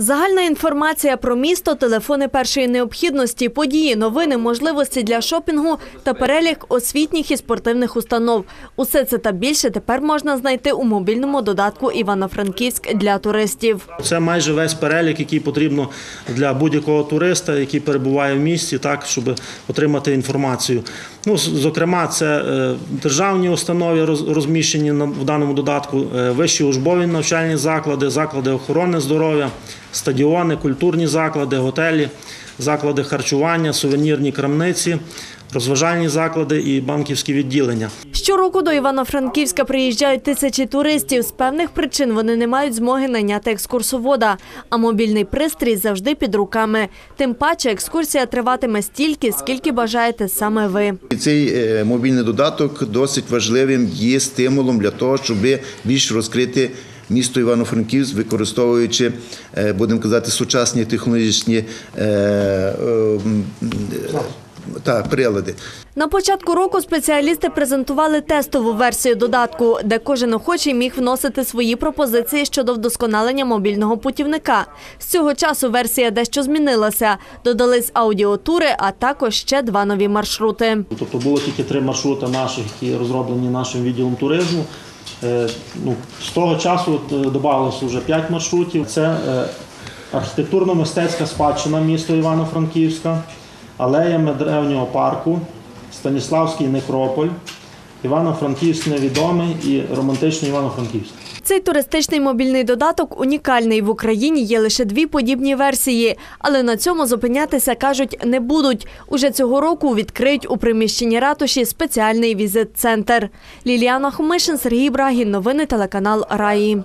Загальна інформація про місто, телефони першої необхідності, події, новини, можливості для шопінгу та перелік освітніх і спортивних установ. Усе це та більше тепер можна знайти у мобільному додатку Івано-Франківськ для туристів. Це майже весь перелік, який потрібно для будь-якого туриста, який перебуває в місті, так щоб отримати інформацію. Ну, зокрема, це е, державні установи роз- розміщені в даному додатку, е, вищі учбові навчальні заклади, заклади охорони здоров'я, стадіони, культурні заклади, готелі, заклади харчування, сувенірні крамниці, розважальні заклади і банківські відділення. Щороку до Івано-Франківська приїжджають тисячі туристів. З певних причин вони не мають змоги найняти екскурсовода, а мобільний пристрій завжди під руками. Тим паче екскурсія триватиме стільки, скільки бажаєте саме ви. Цей е, мобільний додаток досить важливим є стимулом для того, щоб більш розкрити місто Івано-Франківськ, використовуючи, е, будемо казати, сучасні технологічні е, е, е, та, прилади. На початку року спеціалісти презентували тестову версію додатку, де кожен охочий міг вносити свої пропозиції щодо вдосконалення мобільного путівника. З цього часу версія дещо змінилася. Додались аудіотури, а також ще два нові маршрути. Тобто було тільки три маршрути наших, які розроблені нашим відділом туризму. Е, Ну, з того часу е, додалося вже 5 маршрутів. Це е, архітектурно-мистецька спадщина міста Івано-Франківська, алеями древнього парку, Станіславський некрополь, Івано-Франківськ невідомий і романтичний Івано-Франківськ. Цей туристичний мобільний додаток унікальний. В Україні є лише дві подібні версії, але на цьому зупинятися кажуть не будуть. Уже цього року відкриють у приміщенні ратуші спеціальний візит-центр. Ліліана Хомишин, Сергій Брагін. Новини телеканал Раї.